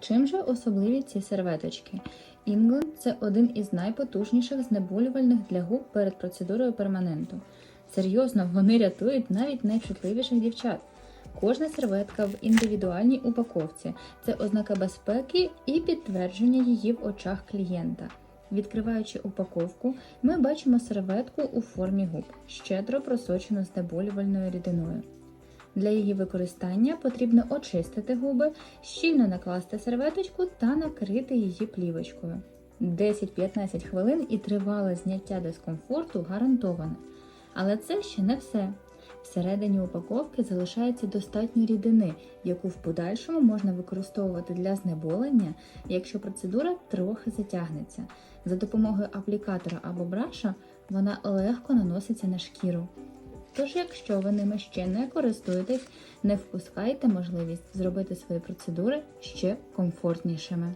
Чим же особливі ці серветочки? Інгленд це один із найпотужніших знеболювальних для губ перед процедурою перманенту. Серйозно, вони рятують навіть найчутливіших дівчат. Кожна серветка в індивідуальній упаковці це ознака безпеки і підтвердження її в очах клієнта. Відкриваючи упаковку, ми бачимо серветку у формі губ, щедро просочену знеболювальною рідиною. Для її використання потрібно очистити губи, щільно накласти серветочку та накрити її плівочкою. 10-15 хвилин і тривале зняття дискомфорту гарантоване. Але це ще не все. Всередині упаковки залишається достатньо рідини, яку в подальшому можна використовувати для знеболення, якщо процедура трохи затягнеться. За допомогою аплікатора або браша вона легко наноситься на шкіру. Тож, якщо ви ними ще не користуєтесь, не впускайте можливість зробити свої процедури ще комфортнішими.